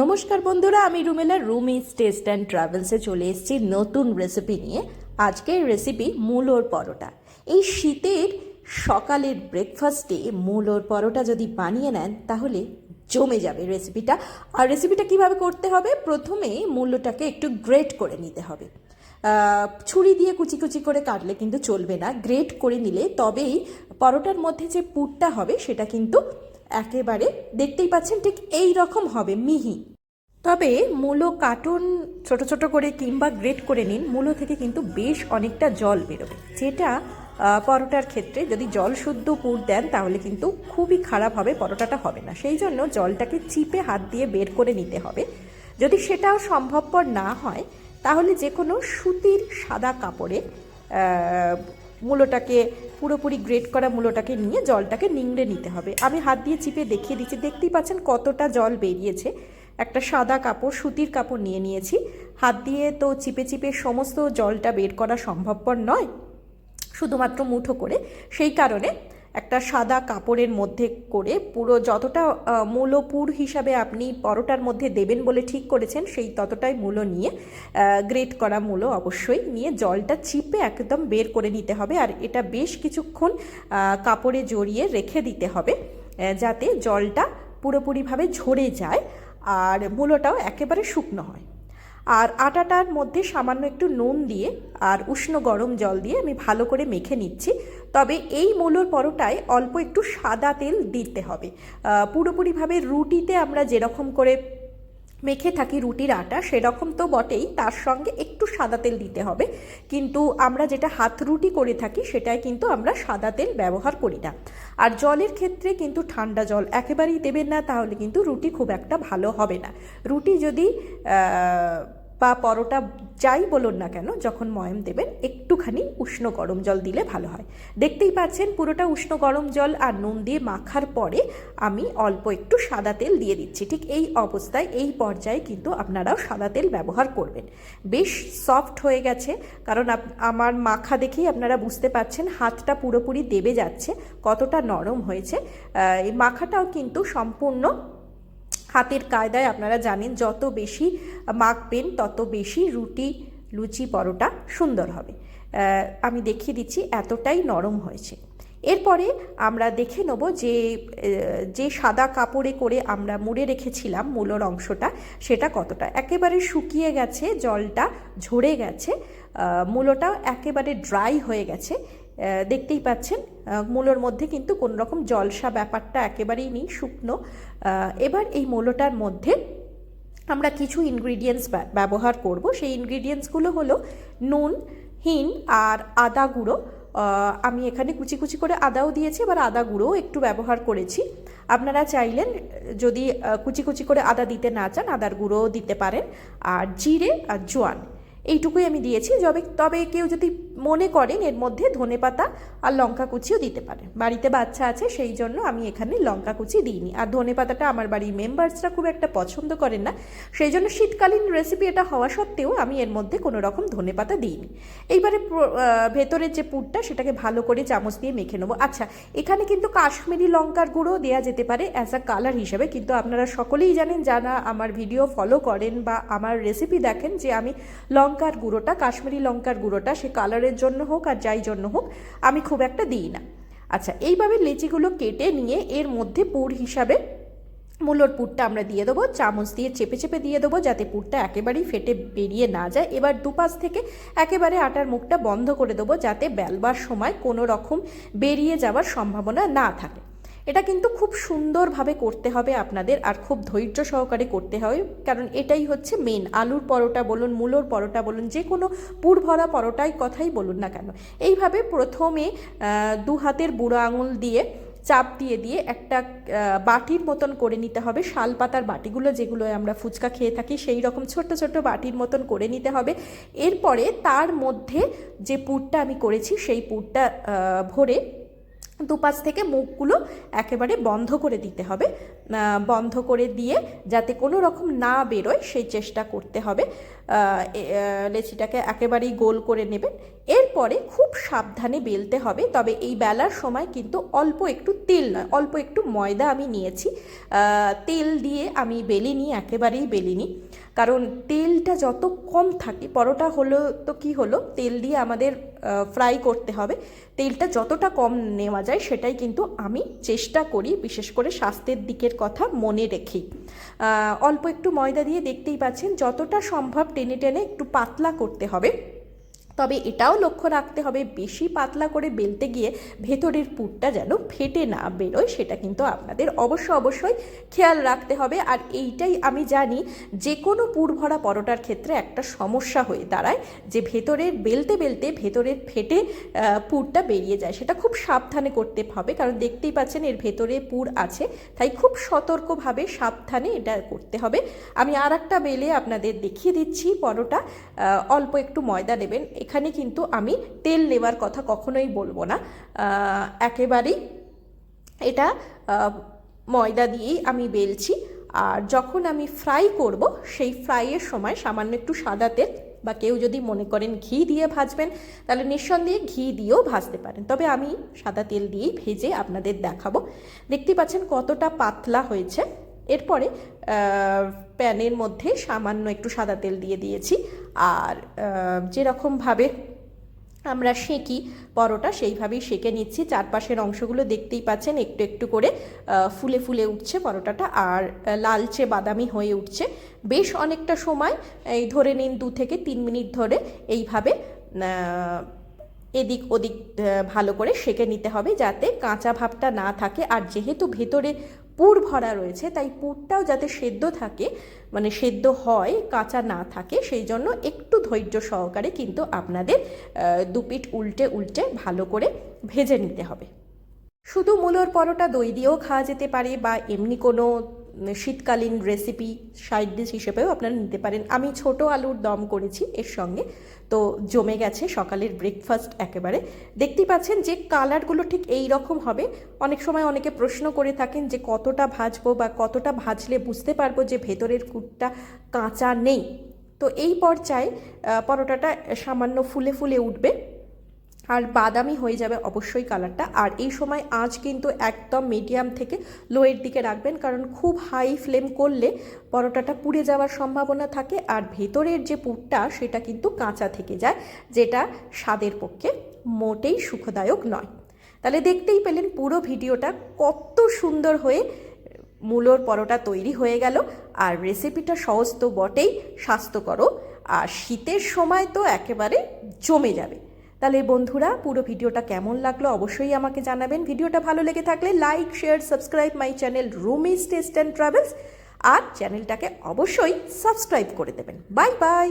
নমস্কার বন্ধুরা, আমি Rumela Rumi's taste and ট্রাভেলসে চলে এসেছি নতুন রেসিপি নিয়ে। আজকের রেসিপি মূলোর পরোটা। এই শীতের সকালের ব্রেকফাস্টে মূলোর পরোটা যদি বানিয়ে নেন, তাহলে জমে যাবে রেসিপিটা আর রেসিপিটা কীভাবে করতে হবে? প্রথমে মূল্যটাকে একটু গ্রেট করে নিতে হবে। ছুরি দিয়ে কুচি কুচি করে কাটলে কিন্তু চলবে না। গ্রেট করে নিলে তবেই পরোটার মধ্যে যে পুরটা হবে, সেটা কিন্তু একেবারে দেখতেই পাচ্ছেন ঠিক এই রকম হবে, মিহি। তবে মূলো কাটুন ছোট ছোট করে কিংবা গ্রেট করে নিন, মূলো থেকে কিন্তু বেশ অনেকটা জল বেরোবে। যেটা পরোটার ক্ষেত্রে যদি জল শুদ্ধ পুর দেন, তাহলে কিন্তু খুবই খারাপ হবে, পরোটাটা হবে না। সেই জন্য জলটাকে চিপে হাত দিয়ে বের করে নিতে হবে। যদি সেটাও সম্ভবপর না হয়, তাহলে যে কোনো সুতির সাদা কাপড়ে মূলোটাকে, পুরোপুরি গ্রেট করা মূলোটাকে নিয়ে জলটাকে নিংড়ে নিতে হবে। আমি হাত দিয়ে চিপে দেখিয়ে দিচ্ছি। দেখতেই পাচ্ছেন কতটা জল বেরিয়েছে। একটা সাদা কাপড়, সুতির কাপড় নিয়ে নিয়েছি। হাত দিয়ে তো চিপে চিপে সমস্ত জলটা বের করা সম্ভবপর নয়। শুধুমাত্র মুঠো করে। সেই কারণে একটা সাদা কাপড়ের মধ্যে করে পুরো যতটা মূলো পুর হিসাবে আপনি পরোটার মধ্যে দেবেন বলে ঠিক করেছেন, সেই ততটাই মূলো নিয়ে গ্রেট করা মূলো অবশ্যই নিয়ে জলটা চিপে একদম বের করে নিতে হবে আর এটা বেশ কিছুক্ষণ কাপড়ে জড়িয়ে রেখে দিতে হবে যাতে জলটা পুরোপুরিভাবে ঝরে যায় আর মূলোটাও একেবারে শুকনো হয়। আর আটাটার মধ্যে সামান্য একটু নুন দিয়ে আর উষ্ণ গরম জল দিয়ে আমি ভালো করে মেখে নিচ্ছি। তবে এই মূলোর পরোটায় অল্প একটু সাদা তেল দিতে হবে। পুরোপুরিভাবে রুটিতে আমরা যেরকম করে মেখে থাকি রুটির আটা, সেরকম তো বটেই, তার সঙ্গে একটু সাদা তেল দিতে হবে। কিন্তু আমরা যেটা হাত রুটি করে থাকি সেটাই কিন্তু আমরা সাদা তেল ব্যবহার করি না। আর জলের ক্ষেত্রে কিন্তু ঠান্ডা জল একেবারেই দেবেন না, তাহলে কিন্তু রুটি খুব একটা ভালো হবে না। রুটি যদি বা পরোটা যাই বলুন না কেন, যখন ময়ম দেবেন, একটুখানি উষ্ণ গরম জল দিলে ভালো হয়। দেখতেই পাচ্ছেন পুরোটা উষ্ণ গরম জল আর নুন দিয়ে মাখার পরে আমি অল্প একটু সাদা তেল দিয়ে দিচ্ছি। ঠিক এই অবস্থায় এই পর্যায়ে কিন্তু আপনারাও সাদা তেল ব্যবহার করবেন। বেশ সফট হয়ে গেছে, কারণ আমার মাখা দেখেই আপনারা বুঝতে পাচ্ছেন হাতটা পুরোপুরি দেবে যাচ্ছে, কতটা নরম হয়েছে। এই মাখাটাও কিন্তু সম্পূর্ণ হাতের কায়দায় আপনারা জানেন যত বেশি মাখবেন তত বেশি রুটি লুচি পরোটা সুন্দর হবে। আমি দেখিয়ে দিচ্ছি এতটাই নরম হয়েছে। এরপরে আমরা দেখে নেব যে যে সাদা কাপড়ে করে আমরা মুড়ে রেখেছিলাম মূলর অংশটা সেটা কতটা? একেবারে শুকিয়ে গেছে জলটা ঝরে গেছে আহ, মূলোটাও একেবারে ড্রাই হয়ে গেছে। দেখতেই পাচ্ছেন মূলোর মধ্যে কিন্তু কোনো রকম জলসা ব্যাপারটা একেবারেই নেই, শুকনো। এবার এই মূলোটার মধ্যে আমরা কিছু ইনগ্রিডিয়েন্টস ব্যবহার করব। সেই ইনগ্রিডিয়েন্টসগুলো হলো নুন, হিং আর আদা গুঁড়ো। আমি এখানে কুচি কুচি করে আদাও দিয়েছি, এবার আদা গুঁড়োও একটু ব্যবহার করেছি। আপনারা চাইলেন যদি কুচি কুচি করে আদা দিতে না চান, আদার গুঁড়োও দিতে পারেন। আর জিরে আর জোয়ান। এইটুকুই আমি দিয়েছি। যবে, তবে কেউ যদি মনে করেন এর মধ্যে ধনেপাতা আর লঙ্কা কুচিও দিতে পারেন। বাড়িতে বাচ্চা আছে, সেই জন্য আমি এখানে লঙ্কা কুচি দিইনি। আর ধনেপাতাটা আমার বাড়ির মেম্বার্সরা খুব একটা পছন্দ করেন না। সেই জন্য শীতকালীন রেসিপি এটা হওয়া সত্ত্বেও আমি এর মধ্যে কোনো রকম ধনেপাতা দিইনি। এইবারে প্র- ভেতরের যে পুরটা সেটাকে ভালো করে চামচ দিয়ে মেখে নেব। আচ্ছা এখানে কিন্তু কাশ্মীরি লঙ্কার গুঁড়ো দেওয়া যেতে পারে অ্যাজ আ কালার হিসেবে। কিন্তু আপনারা সকলেই জানেন, যারা আমার ভিডিও ফলো করেন বা আমার রেসিপি দেখেন যে আমি লঙ্কার গুঁড়োটা, কাশ্মীরি লঙ্কার গুঁড়োটা, সে কালারের জন্য হোক আর যাই জন্য হোক, আমি খুব একটা দিই না। আচ্ছা এইভাবে লেচিগুলো কেটে নিয়ে এর মধ্যে পুর হিসাবে মূলোর পুরটা আমরা দিয়ে দেবো, চামচ দিয়ে চেপে চেপে দিয়ে দেবো যাতে পুরটা একেবারেই ফেটে বেরিয়ে না যায়। এবার দুপাশ থেকে একেবারে আটার মুখটা বন্ধ করে দেবো যাতে বেলবার সময় কোনো রকম বেরিয়ে যাওয়ার সম্ভাবনা না থাকে। এটা কিন্তু খুব সুন্দরভাবে করতে হবে আপনাদের আর খুব ধৈর্য সহকারে করতে হবে কারণ এটাই হচ্ছে মেন আলুর পরোটা বলুন, মূলোর পরোটা বলুন, যে কোনো পুর ভরা পরোটাই কথাই বলুন না কেন। এইভাবে প্রথমে দু হাতের বুড়ো আঙুল দিয়ে চাপ দিয়ে দিয়ে একটা বাটির মতন করে নিতে হবে। শাল পাতার বাটিগুলো যেগুলো আমরা ফুচকা খেয়ে থাকি, সেই রকম ছোট্ট ছোট্ট বাটির মতন করে নিতে হবে। এরপরে তার মধ্যে যে পুরটা আমি করেছি, সেই পুরটা ভরে দুপাশ থেকে মুখগুলো একেবারে বন্ধ করে দিতে হবে। বন্ধ করে দিয়ে যাতে কোনো রকম না বেরোয় সেই চেষ্টা করতে হবে। লেচিটাকে একেবারেই গোল করে নেবেন। এরপরে খুব সাবধানে বেলতে হবে, তবে এই বেলার সময় কিন্তু অল্প একটু তেল নয়, অল্প একটু ময়দা আমি নিয়েছি। তেল দিয়ে আমি বেলিনি, একেবারেই বেলিনি। কারণ তেলটা যত কম থাকে, পরোটা হলো তো কি হলো? তেল দিয়ে আমাদের ফ্রাই করতে হবে। তেলটা যতটা কম নেওয়া যায় সেটাই কিন্তু আমি চেষ্টা করি, বিশেষ করে স্বাস্থ্যের দিকের কথা মনে রেখে। অল্প একটু ময়দা দিয়ে দেখতেই পাচ্ছেন, যতটা সম্ভব টেনে টেনে একটু পাতলা করতে হবে। তবে এটাও লক্ষ্য রাখতে হবে, বেশি পাতলা করে বেলতে গিয়ে ভেতরের পুরটা যেন ফেটে না বেরোয়, সেটা কিন্তু আপনাদের অবশ্য অবশ্যই খেয়াল রাখতে হবে। আর এইটাই আমি জানি যে কোনো পুর ভরা পরোটার ক্ষেত্রে একটা সমস্যা হয়ে দাঁড়ায়, যে ভেতরের বেলতে বেলতে ভেতরের ফেটে পুরটা বেরিয়ে যায়। সেটা খুব সাবধানে করতে হবে, কারণ দেখতেই পাচ্ছেন এর ভেতরে পুর আছে, তাই খুব সতর্কভাবে সাবধানে এটা করতে হবে। আমি আর একটা বেলে আপনাদের দেখিয়ে দিচ্ছি পরোটা অল্প একটু ময়দা নেবেন এখানে কিন্তু আমি তেল নেওয়ার কথা কখনোই বলব না। একেবারেই এটা ময়দা দিয়েই আমি বেলছি। আর যখন আমি ফ্রাই করব, সেই ফ্রাইয়ের সময় সামান্য একটু সাদা তেল বা কেউ যদি মনে করেন ঘি দিয়ে ভাজবেন, তাহলে নিঃসন্দেহে ঘি দিয়েও ভাজতে পারেন। তবে আমি সাদা তেল দিয়েই ভেজে আপনাদের দেখাবো। দেখতেই পাচ্ছেন কতটা পাতলা হয়েছে। এরপরে প্যানের মধ্যে সামান্য একটু সাদা তেল দিয়ে দিয়েছি। আর যেরকমভাবে আমরা সেঁকি পরোটা, সেইভাবেই সেঁকে নিচ্ছি। চারপাশের অংশগুলো দেখতেই পাচ্ছেন, একটু একটু করে ফুলে ফুলে উঠছে পরোটাটা। আর লালচে বাদামি হয়ে উঠছে। বেশ অনেকটা সময়, এই ধরে নিন দু থেকে তিন মিনিট ধরে এইভাবে এদিক ওদিক ভালো করে সেঁকে নিতে হবে যাতে কাঁচা ভাবটা না থাকে। আর যেহেতু ভেতরে পুর ভরা রয়েছে, তাই পুরটাও যাতে সেদ্ধ থাকে মানে সেদ্ধ হয়, কাঁচা না থাকে, সেই জন্য একটু ধৈর্য সহকারে কিন্তু আপনাদের দুপিট উল্টে উল্টে ভালো করে ভেজে নিতে হবে। শুধু মূলোর পরোটা দই দিয়েও খাওয়া যেতে পারে বা এমনি কোনো শীতকালীন রেসিপি সাইড ডিশ হিসেবেও আপনারা নিতে পারেন। আমি ছোট আলুর দম করেছি এর সঙ্গে। তো জমে গেছে সকালের ব্রেকফাস্ট একেবারে। দেখতেই পাচ্ছেন যে কালারগুলো ঠিক এই রকম হবে। অনেক সময় অনেকে প্রশ্ন করে থাকেন যে কতটা ভাজবো বা কতটা ভাজলে বুঝতে পারব যে ভেতরের কুটটা কাঁচা নেই। তো এই পর্যায়ে পরোটাটা সামান্য ফুলে ফুলে উঠবে। আর বাদামি হয়ে যাবে অবশ্যই কালারটা। আর এই সময় আঁচ কিন্তু একদম মিডিয়াম থেকে লোয়ের দিকে রাখবেন, কারণ খুব হাই ফ্লেম করলে পরোটাটা পুড়ে যাওয়ার সম্ভাবনা থাকে আর ভেতরের যে পুরটা, সেটা কিন্তু কাঁচা থেকে যায়, যেটা স্বাদের পক্ষে মোটেই সুখদায়ক নয়। তাহলে দেখতেই পেলেন পুরো ভিডিওটা কত সুন্দর হয়ে মূলোর পরোটা তৈরি হয়ে গেল, আর রেসিপিটা সহজ তো বটেই, স্বাস্থ্যকরও। আর শীতের সময় তো একেবারে জমে যাবে। তাহলে বন্ধুরা, পুরো ভিডিওটা কেমন লাগল অবশ্যই আমাকে জানাবেন। ভিডিওটা ভালো লেগে থাকলে like share subscribe my channel Rumi's taste and travels আর চ্যানেলটাকে অবশ্যই সাবস্ক্রাইব করে দেবেন। Bye bye